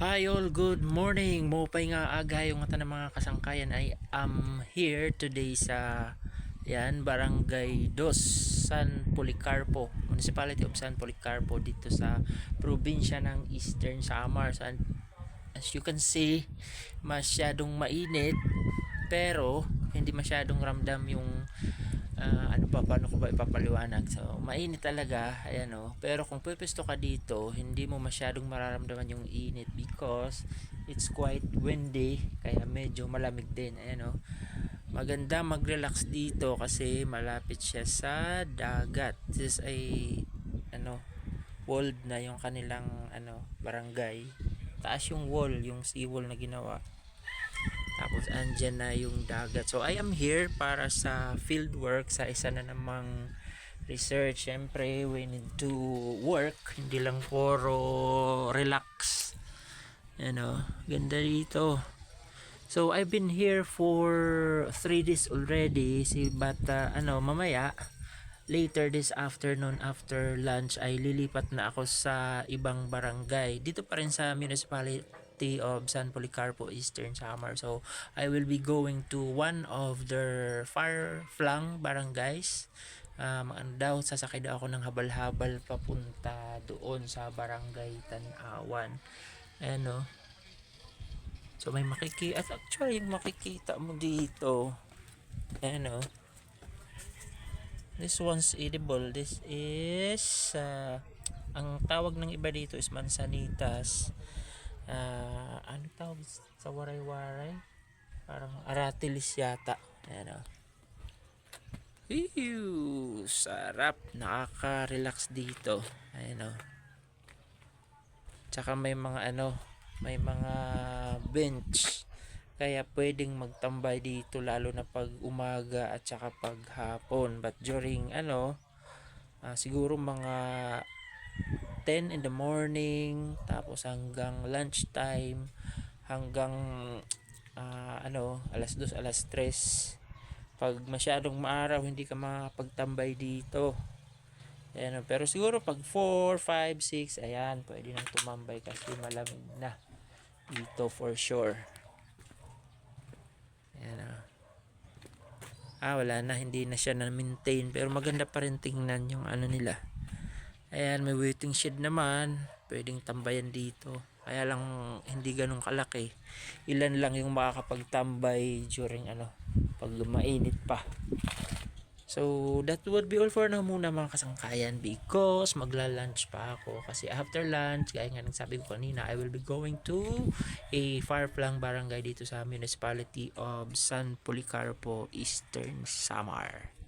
Hi all, good morning. Mo pa nga aga yung ng mga kasangkayan ay am here today sa yan, Barangay Dos, San Policarpo, Municipality of San Policarpo dito sa probinsya ng Eastern Samar. So, as you can see, masyadong mainit pero hindi masyadong ramdam yung ah, ano pa paano ko ba ipapaliwanag? So mainit talaga ayan o pero kung pupesto ka dito hindi mo masyadong mararamdaman yung init because it's quite windy kaya medyo malamig din ayan o maganda mag-relax dito kasi malapit siya sa dagat. This is a ano walled na yung kanilang ano barangay. Taas yung wall yung sea wall na ginawa tapos andyan na yung dagat. So I am here para sa field work sa isa na namang research. Siyempre, we need to work. Hindi lang puro relax. Ano, ganda dito. So I've been here for 3 days already. Si bata, ano, mamaya later this afternoon after lunch ay lilipat na ako sa ibang barangay. Dito pa rin sa municipality of San Policarpo Eastern Samar. So I will be going to one of their far flung barangays. Um, daw, sasakay daw ako ng habal-habal papunta doon sa barangay Tanawan. Ano, So may makiki at actually yung makikita mo dito. Ano. This one's edible. This is uh, ang tawag ng iba dito is mansanitas. Ah, ano tawag sa waray-waray? Parang aratilis yata. Ayan o. Ew, sarap. Nakaka-relax dito. Ayan o. Tsaka may mga ano, may mga bench. Kaya pwedeng magtambay dito lalo na pag umaga at saka pag hapon. But during ano, ah, siguro mga 10 in the morning tapos hanggang lunchtime hanggang ah, ano alas 2 alas 3 pag masyadong maaraw hindi ka makapagtambay dito. Ayan, oh. pero siguro pag 4, 5, 6 ayan pwede nang tumambay kasi malamig na dito for sure. Ayan oh. ah wala na. Hindi na siya na maintain pero maganda pa rin tingnan yung ano nila Ayan, may waiting shed naman. Pwedeng tambayan dito. Kaya lang hindi ganun kalaki. Ilan lang yung makakapagtambay during ano, pag mainit pa. So, that would be all for now muna mga kasangkayan because magla-lunch pa ako. Kasi after lunch, gaya nga ng sabi ko kanina, I will be going to a far-flung barangay dito sa municipality of San Policarpo, Eastern Samar.